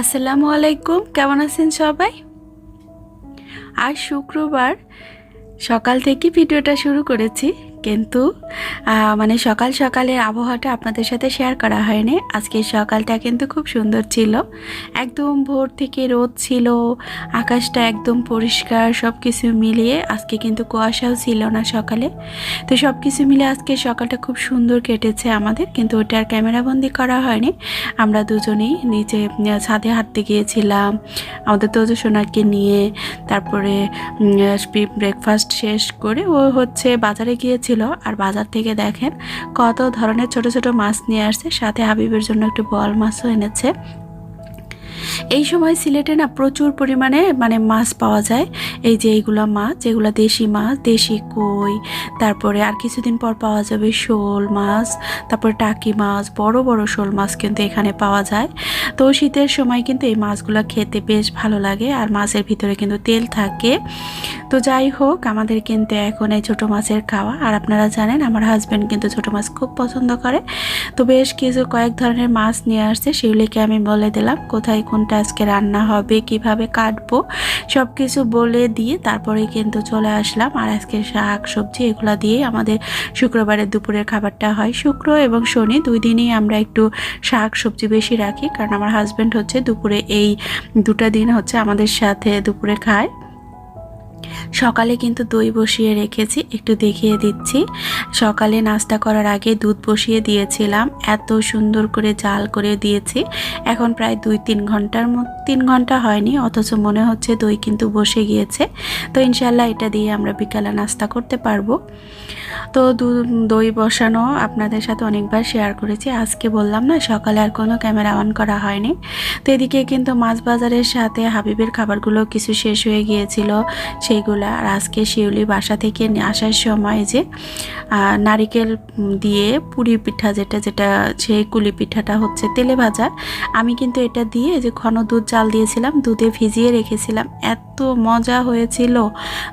আসসালামু আলাইকুম কেমন আছেন সবাই? আর শুক্রবার সকাল থেকে ভিডিওটা শুরু করেছি। কিন্তু মানে সকাল সকালের আবহাওয়াটা আপনাদের সাথে শেয়ার করা হয়নি। আজকে সকালটা কিন্তু খুব সুন্দর ছিল। একদম ভোর থেকে রোদ ছিল, আকাশটা একদম পরিষ্কার সব কিছু মিলিয়ে আজকে কিন্তু কুয়াশাও ছিল না সকালে। তো সব কিছু মিলে আজকে সকালটা খুব সুন্দর কেটেছে আমাদের, কিন্তু ওটা আর ক্যামেরাবন্দি করা হয়নি। আমরা দুজনেই নিচে ছাদে হাঁটতে গিয়েছিলাম, আমাদের তোজো সোনাকে নিয়ে, তারপরে ব্রেকফাস্ট শেষ করে ও হচ্ছে বাজারে গিয়েছিল। আর বাজার থেকে দেখেন কত ধরনের ছোট ছোট মাছ নিয়ে আসছে। সাথে হাবিবের জন্য একটু বল মাছও এনেছে। এই সময় সিলেটে না প্রচুর পরিমাণে মানে মাছ পাওয়া যায়। এই যে এইগুলো মাছ, যেগুলো দেশি মাছ, দেশি কই, তারপরে আর কিছুদিন পর পাওয়া যাবে শোল মাছ, তারপরে টাকি মাছ, বড় বড় শোল মাছ কিন্তু এখানে পাওয়া যায়। তো শীতের সময় কিন্তু এই মাছগুলো খেতে বেশ ভালো লাগে আর মাছের ভিতরে কিন্তু তেল থাকে। তো যাই হোক, আমাদের কিন্তু এখন এই ছোটো মাছের খাওয়া। আর আপনারা জানেন, আমার হাজব্যান্ড কিন্তু ছোটো মাছ খুব পছন্দ করে। তো বেশ কিছু কয়েক ধরনের মাছ নিয়ে আসছে, সেগুলিকে আমি বলে দিলাম, কোথায় কোনটা আজকে রান্না হবে, কীভাবে কাটবো সব কিছু বলে দিয়ে তারপরে কিন্তু চলে আসলাম। আর আজকে শাক, সবজি, এগুলো দিয়ে আমাদের শুক্রবারের দুপুরের খাবারটা হয়। শুক্র এবং শনি দুই দিনই আমরা একটু শাক, সবজি বেশি রাখি, কারণ আমার হাজব্যান্ড হচ্ছে দুপুরে এই দুটা দিন হচ্ছে আমাদের সাথে দুপুরে খায়। সকালে কিন্তু দই বসিয়ে রেখেছি, একটু দেখিয়ে দিচ্ছি। সকালে নাস্তা করার আগে দুধ বসিয়ে দিয়েছিলাম, এত সুন্দর করে জাল করে দিয়েছি। এখন প্রায় দুই তিন ঘণ্টার মতো তিন ঘণ্টা হয়নি, অথচ মনে হচ্ছে দই কিন্তু বসে গিয়েছে। তো ইনশাল্লাহ এটা দিয়ে আমরা বিকালে নাস্তা করতে পারব। তো দই বসানো আপনাদের সাথে অনেকবার শেয়ার করেছি, আজকে বললাম না, সকালে আর কোনো ক্যামেরা অন করা হয়নি। তো এদিকে কিন্তু মাছ বাজারের সাথে হাবিবের খাবারগুলো কিছু শেষ হয়ে গিয়েছিল সেইগুলো আর আজকে শিউলি বাসা থেকে আসার সময় যে নারিকেল দিয়ে পুরি পিঠা যেটা যেটা সেই কুলি পিঠাটা হচ্ছে তেলে ভাজা, আমি কিন্তু এটা দিয়ে যে ঘন দুধ জাল দিয়েছিলাম, দুধে ভিজিয়ে রেখেছিলাম। এত মজা হয়েছিল।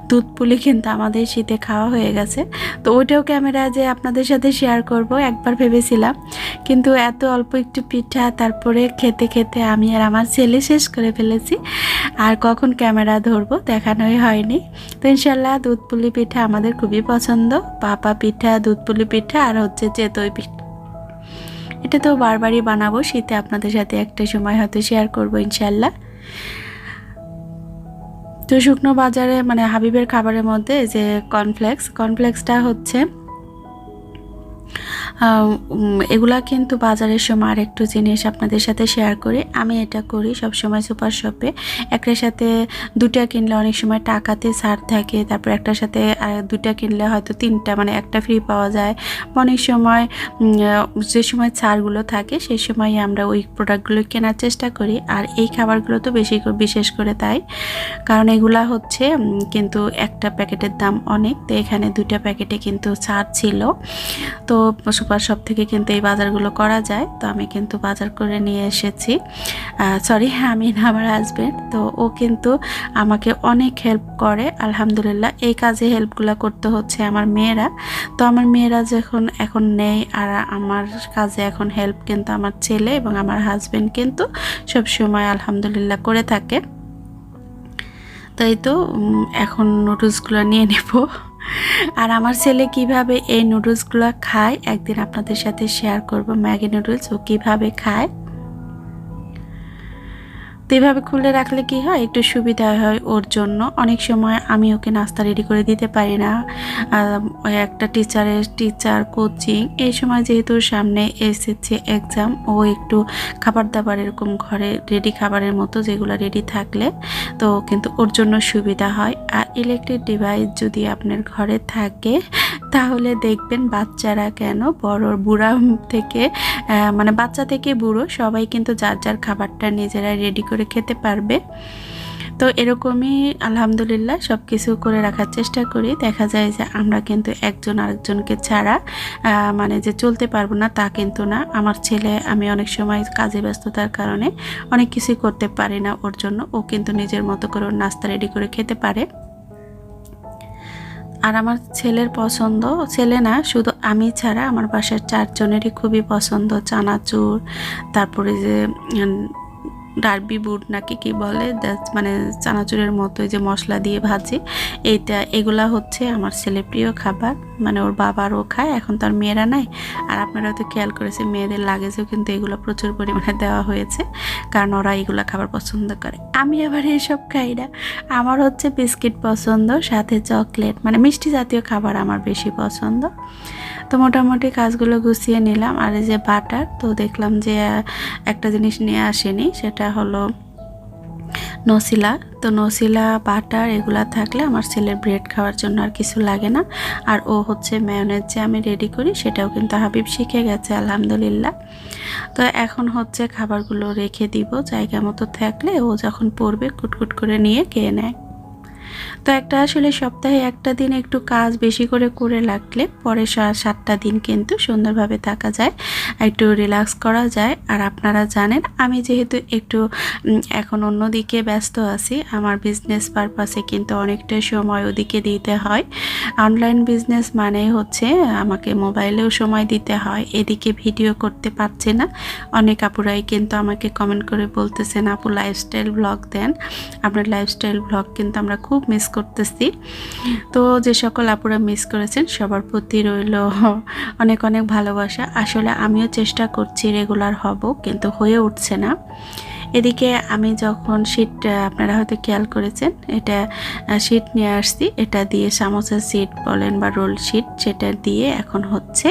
দুধ পুলি কিন্তু আমাদের শীতে খাওয়া হয়ে গেছে। তো ওইটাও ক্যামেরা যে আপনাদের সাথে শেয়ার করব, একবার ভেবেছিলাম। কিন্তু এত অল্প একটু পিঠা, তারপরে খেতে খেতে আমি আর আমার ছেলে শেষ করে ফেলেছি। আর কখন ক্যামেরা ধরবো দেখানোই হয়নি। তো ইনশাল্লাহ দুধ পুলি পিঠা আমাদের খুবই পছন্দ। পাপা পিঠা, দুধ পুলি পিঠা আর হচ্ছে চেতই পিঠা। এটা তো বারবারই বানাবো, শীতে আপনাদের সাথে একটা সময় হয়তো শেয়ার করব ইনশাল্লাহ তো শুকনো বাজারে মানে হাবিবের খাবারের মধ্যে যে কর্নফ্লেক্স কর্নফ্লেক্সটা হচ্ছে এগুলা কিন্তু বাজারের সময় আরেকটু জিনিস আপনাদের সাথে শেয়ার করি। আমি এটা করি সব সময় সুপার শপে। একটার সাথে দুটা কিনলে অনেক সময় টাকাতে ছাড় থাকে, তারপর একটার সাথে আর দুটা কিনলে হয়তো তিনটা মানে একটা ফ্রি পাওয়া যায়। অনেক সময় যে সময় ছাড়গুলো থাকে, সেই সময় আমরা ওই প্রোডাক্টগুলো কেনার চেষ্টা করি। আর এই খাবারগুলো তো বেশি বিশেষ করে তাই। কারণ এগুলা হচ্ছে কিন্তু একটা প্যাকেটের দাম অনেক। তো এখানে দুটা প্যাকেটে কিন্তু ছাড় ছিল। তো সুপার শপ থেকে কিন্তু এই বাজারগুলো করা যায়, তো আমি কিন্তু বাজার করে নিয়ে এসেছি। সরি আমি না আমার হাজব্যান্ড তো ও কিন্তু আমাকে অনেক হেল্প করে, আলহামদুলিল্লাহ। এই কাজে হেল্পগুলো করতে হচ্ছে আমার মেয়েরা। তো আমার মেয়েরা যখন এখন নেই, আর আমার কাজে এখন হেল্প কিন্তু আমার ছেলে এবং আমার হাজব্যান্ড কিন্তু সব সময় আলহামদুলিল্লাহ করে থাকে। তাই তো এখন নুডলসগুলো নিয়ে নেব। আর আমার ছেলে কীভাবে এই নুডলসগুলো খায় একদিন আপনাদের সাথে শেয়ার করব ম্যাগি নুডলস ও কীভাবে খায়। তো এইভাবে খুলে রাখলে কি হয়? একটু সুবিধা হয় ওর জন্য। অনেক সময় আমি ওকে নাস্তা রেডি করে দিতে পারি না। একটা টিচারের টিচার কোচিং এই সময় যেহেতু সামনে এসেছে এক্সাম ও একটু খাবার দাবার এরকম ঘরে রেডি খাবারের মতো যেগুলো রেডি থাকলে তো কিন্তু ওর জন্য সুবিধা হয়। আর ইলেকট্রিক ডিভাইস যদি আপনার ঘরে থাকে, তাহলে দেখবেন বাচ্চারা কেন বড়, বুড়া থেকে মানে বাচ্চা থেকে বুড়ো সবাই কিন্তু যার যার খাবারটা নিজেরা রেডি করে খেতে পারবে। তো এরকমই আলহামদুলিল্লাহ সব কিছু করে রাখার চেষ্টা করি। দেখা যায় যে আমরা কিন্তু একজন আরেকজনকে ছাড়া মানে যে চলতে পারব না তা কিন্তু না। আমার ছেলে, আমি অনেক সময় কাজে ব্যস্ততার কারণে অনেক কিছুই করতে পারি না ওর জন্য। ও কিন্তু নিজের মতো করে ওর নাস্তা রেডি করে খেতে পারে। আর আমার ছেলের পছন্দ, ছেলে না, শুধু আমি ছাড়া আমার বাসার চারজনেরই খুবই পছন্দ। চানাচুর, তারপরে যে ডার্বি বুট নাকি কি বলে মানে চানাচুরের মতো যে মশলা দিয়ে ভাজি। এইটা, এগুলা হচ্ছে আমার ছেলে প্রিয় খাবার মানে ওর বাবারও খায়, এখন তার মেয়েরা নাই। আর আপনারা তো খেয়াল করেছে মেয়েদের লাগেজেও কিন্তু এগুলো প্রচুর পরিমাণে দেওয়া হয়েছে, কারণ ওরা এগুলো খাবার পছন্দ করে। আমি আবার এসব খাই না। আমার হচ্ছে বিস্কিট পছন্দ, সাথে চকলেট মানে মিষ্টি জাতীয় খাবার আমার বেশি পছন্দ। তো মোটামুটি কাজগুলো গুছিয়ে নিলাম। আর এই যে বাটার, তো দেখলাম যে একটা জিনিস নিয়ে আসেনি, সেটা হলো নসিলা। তো নসিলা, বাটার এগুলা থাকলে আমার ছেলের ব্রেড খাওয়ার জন্য আর কিছু লাগে না। আর ও হচ্ছে ম্যায়োনেজ যে আমি রেডি করি, সেটাও কিন্তু হাবিব শিখে গেছে, আলহামদুলিল্লাহ। তো এখন হচ্ছে খাবারগুলো রেখে দিব, জায়গা মতো থাকলে ও যখন পড়বে কুটকুট করে নিয়ে খেয়ে নেয়। তো একটা আসলে সপ্তাহে একটা দিন একটু কাজ বেশি করে করে লাগলে পরে সাতটা দিন কিন্তু সুন্দরভাবে থাকা যায়, একটু রিল্যাক্স করা যায়। আর আপনারা জানেন, আমি যেহেতু একটু এখন অন্যদিকে ব্যস্ত আছি, আমার বিজনেস পারপাসে কিন্তু অনেকটা সময় ওদিকে দিতে হয়। অনলাইন বিজনেস মানে হচ্ছে আমাকে মোবাইলেও সময় দিতে হয়, এদিকে ভিডিও করতে পারছে না। অনেক আপুরাই কিন্তু আমাকে কমেন্ট করে বলতেছেন, আপু লাইফস্টাইল ব্লগ দেন। আপনার লাইফস্টাইল ব্লগ কিন্তু আমরা খুব মিস করতেছি। তো যে সকল আপুরা মিস করেছেন, সবার প্রতি রইল অনেক অনেক ভালোবাসা। আসলে আমিও চেষ্টা করছি রেগুলার হব, কিন্তু হয়ে উঠছে না। এদিকে আমি যখন শীট আপনারা হয়তো খেয়াল করেছেন, এটা শীট নিয়ে আসছি। এটা দিয়ে সামোসা শীট বলেন বা রোল শীট সেটা দিয়ে এখন হচ্ছে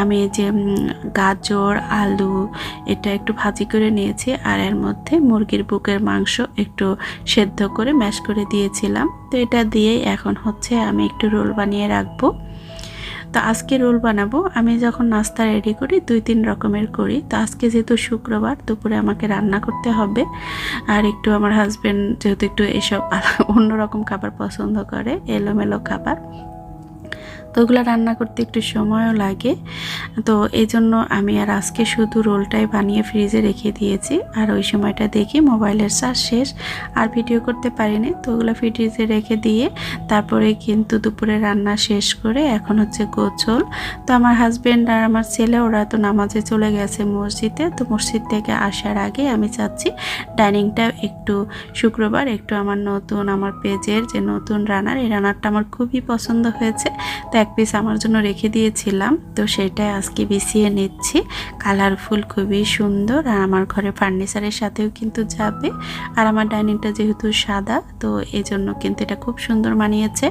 আমি যে গাজর, আলু, এটা একটু ভাজি করে নিয়েছি। আর এর মধ্যে মুরগির বুকের মাংস একটু সেদ্ধ করে ম্যাশ করে দিয়েছিলাম। তো এটা দিয়েই এখন হচ্ছে আমি একটু রোল বানিয়ে রাখব। তো আজকে রোল বানাবো। আমি যখন নাস্তা রেডি করি, দুই তিন রকমের করি। তো আজকে যেহেতু শুক্রবার, দুপুরে আমাকে রান্না করতে হবে। আর একটু আমার হাজব্যান্ড যেহেতু একটু এসব অন্যরকম খাবার পছন্দ করে, এলোমেলো খাবার। তো ওগুলো রান্না করতে একটু সময়ও লাগে। তো এই জন্য আমি আর আজকে শুধু রোলটাই বানিয়ে ফ্রিজে রেখে দিয়েছি। আর ওই সময়টা দেখি মোবাইলের চার্জ শেষ। আর ভিডিও করতে পারিনি। তো ওগুলো ফ্রিজে রেখে দিয়ে তারপরে কিন্তু দুপুরে রান্না শেষ করে এখন হচ্ছে গোছল তো আমার হাজবেন্ড আর আমার ছেলে, ওরা তো নামাজে চলে গেছে মসজিদে। তো মসজিদ থেকে আসার আগে আমি চাচ্ছি ডাইনিংটা একটু শুক্রবার, একটু আমার নতুন, আমার পেজের যে নতুন রানার এই রানারটা আমার খুবই পছন্দ হয়েছে। তো এক পিস আমার জন্য রেখে দিয়েছিলাম। তো সেটাই আজকে বিছিয়ে নিচ্ছি। কালারফুল খুবই সুন্দর। আর আমার ঘরে ফার্নিচারের সাথেও কিন্তু যাবে। আর আমার ডাইনিংটা যেহেতু সাদা, তো এই জন্য কিন্তু এটা খুব সুন্দর মানিয়েছে।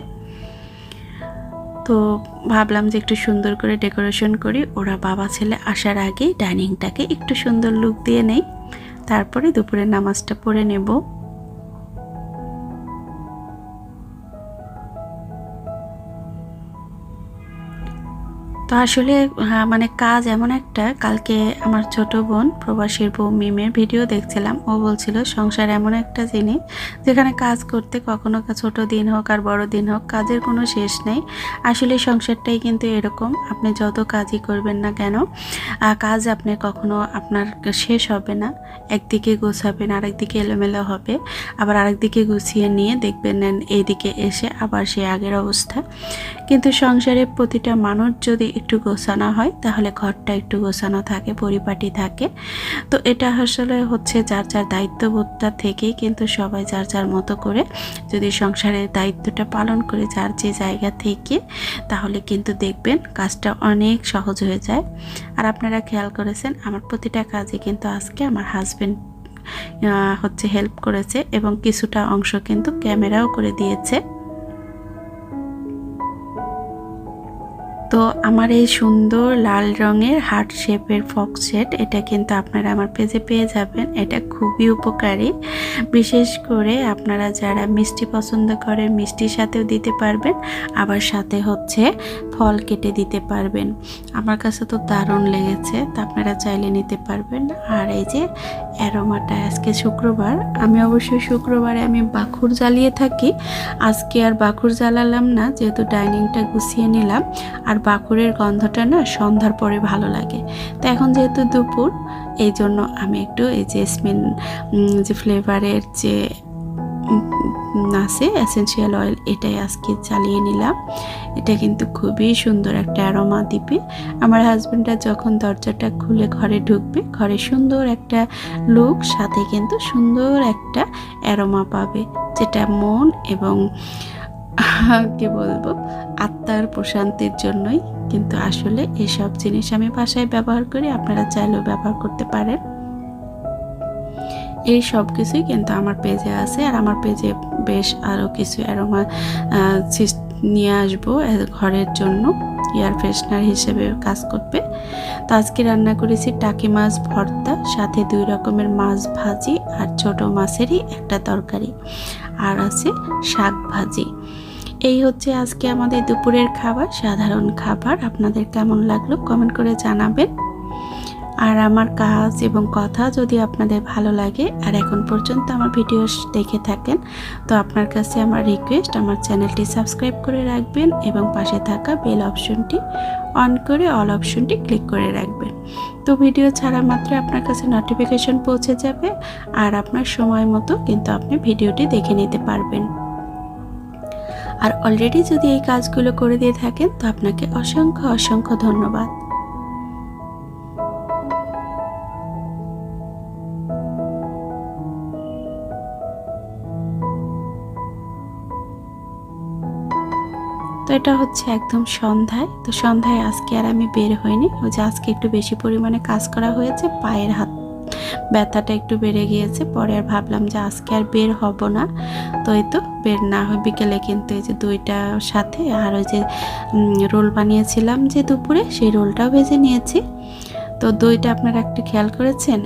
তো ভাবলাম যে একটু সুন্দর করে ডেকোরেশন করি। ওরা বাবা ছেলে আসার আগেই ডাইনিংটাকে একটু সুন্দর লুক দিয়ে নেই। তারপরে দুপুরের নামাজটা পড়ে নেব। তো আসলে হ্যাঁ, মানে কাজ এমন একটা। কালকে আমার ছোট বোন প্রবাসীর বউ মিমের ভিডিও দেখছিলাম। ও বলছিল সংসার এমন একটা জিনিস যেখানে কাজ করতে কখনো ছোট দিন হোক আর বড় দিন হোক কাজের কোনো শেষ নেই। আসলে সংসারটাই কিন্তু এরকম। আপনি যত কাজই করবেন না কেন কাজ আপনি কখনো আপনার শেষ হবে না। একদিকে গোছাবেন আরেকদিকে এলোমেলো হবে। আবার আরেকদিকে গুছিয়ে নিয়ে দেখবেন এইদিকে এসে আবার সে আগের অবস্থা। কিন্তু সংসারে প্রতিটা মানুষ যদি একটু গোছানো হয়, তাহলে ঘরটা একটু গোছানো থাকে, পরিপাটি থাকে। তো এটা আসলে হচ্ছে যার যার দায়িত্ববোধটা থেকেই কিন্তু সবাই যার যার মতো করে যদি সংসারের দায়িত্বটা পালন করে যার যে জায়গা থেকে, তাহলে কিন্তু দেখবেন কাজটা অনেক সহজ হয়ে যায়। আর আপনারা খেয়াল করেছেন, আমার প্রতিটা কাজে কিন্তু আজকে আমার হাজব্যান্ড হচ্ছে হেল্প করেছে এবং কিছুটা অংশ কিন্তু ক্যামেরাও করে দিয়েছে। তো আমার এই সুন্দর লাল রঙের হার্ট শেপের ফক্স সেট, এটা কিন্তু আপনারা আমার পেজে পেয়ে যাবেন। এটা খুবই উপকারী। বিশেষ করে আপনারা যারা মিষ্টি পছন্দ করেন, মিষ্টির সাথেও দিতে পারবেন, আবার সাথে হচ্ছে ফল কেটে দিতে পারবেন। আমার কাছে তো দারুণ লেগেছে, তা আপনারা চাইলে নিতে পারবেন। আর এই যে অ্যারোমাটা, আজকে শুক্রবার, আমি অবশ্যই শুক্রবারে আমি বাখুর জ্বালিয়ে থাকি। আজকে আর বাখুর জ্বালালাম না, যেহেতু ডাইনিংটা গুছিয়ে নিলাম। আর বাকুরের গন্ধটা না সন্ধ্যার পরে ভালো লাগে। তো এখন যেহেতু দুপুর এই জন্য আমি একটু এই জেসমিন যে ফ্লেভারের যে আছে এসেন্সিয়াল অয়েল এটাই আজকে চালিয়ে নিলাম। এটা কিন্তু খুবই সুন্দর একটা অ্যারোমা দিবে। আমার হাজব্যান্ডরা যখন দরজাটা খুলে ঘরে ঢুকবে, ঘরে সুন্দর একটা লুক সাথে কিন্তু সুন্দর একটা অ্যারোমা পাবে, যেটা মন এবং কি বলব? আত্মার প্রশান্তির জন্যই। কিন্তু আসলে এসব জিনিস আমি বাসায় ব্যবহার করি, আপনারা চাইলেও ব্যবহার করতে পারেন। এই সব কিছুই কিন্তু আমার পেজে আছে আর আমার পেজে বেশ আরও কিছু অ্যারোমা নিয়ে আসব ঘরের জন্য। এয়ার ফ্রেশনার হিসেবে কাজ করবে। তো আজকে রান্না করেছি টাকি মাছ ভর্তা, সাথে দুই রকমের মাছ ভাজি আর ছোট মাছেরই একটা তরকারি। আর আছে শাক ভাজি। এই হচ্ছে আজকে আমাদের দুপুরের খাবার, সাধারণ খাবার। আপনাদের কেমন লাগল কমেন্ট করে জানাবেন। আর আমার কাজ এবং কথা যদি আপনাদের ভালো লাগে, আর এখন পর্যন্ত আমার ভিডিও দেখে থাকেন, তো আপনার কাছে আমার রিকোয়েস্ট আমার চ্যানেলটি সাবস্ক্রাইব করে রাখবেন এবং পাশে থাকা বেল অপশনটি অন করে অল অপশনটি ক্লিক করে রাখবেন। তো ভিডিও ছাড়া মাত্র আপনার কাছে নোটিফিকেশন পৌঁছে যাবে, আর আপনার সময় মতো কিন্তু আপনি ভিডিওটি দেখে নিতে পারবেন। আর অলরেডি যদি এই কাজগুলো করে দিয়ে থাকেন, তো আপনাকে অসংখ্য অসংখ্য ধন্যবাদ। তো এটা হচ্ছে একদম সন্ধ্যায়। তো সন্ধ্যায় আজকে আর আমি বের হইনি। ওই যে আজকে একটু বেশি পরিমাণে কাজ করা হয়েছে, পায়ের হাত ব্যথাটা একটু বেড়ে গিয়েছে, পরে আর ভাবলাম যে আজকে আর বের হব না। তো এই তো বের না হয় বিকেলে কিন্তু এই যে দুইটার সাথে আর ওই যে রোল বানিয়েছিলাম যে দুপুরে, সেই রোলটাও ভেজে নিয়েছি। তো দইটা আপনারা একটু খেয়াল করেছেন?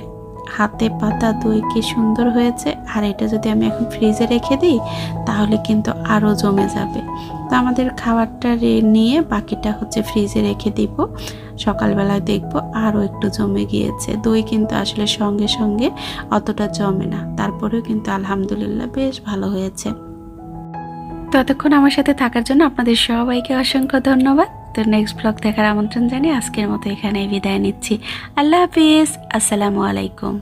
হাতে পাতা দই কি সুন্দর হয়েছে, আর এটা যদি আমি এখন ফ্রিজে রেখে দিই, তাহলে কিন্তু আরও জমে যাবে। তো আমাদের খাবারটা নিয়ে বাকিটা হচ্ছে ফ্রিজে রেখে দিব। সকালবেলায় দেখব আরও একটু জমে গিয়েছে। দই কিন্তু আসলে সঙ্গে সঙ্গে অতটা জমে না। তারপরেও কিন্তু আলহামদুলিল্লাহ বেশ ভালো হয়েছে। ততক্ষণ আমার সাথে থাকার জন্য আপনাদের সবাইকে অসংখ্য ধন্যবাদ। তো নেক্সট ব্লগ দেখার আমন্ত্রণ জানিয়ে আজকের মতো এখানে বিদায় নিচ্ছি। আল্লাহ হাফিজ। আসসালামু আলাইকুম।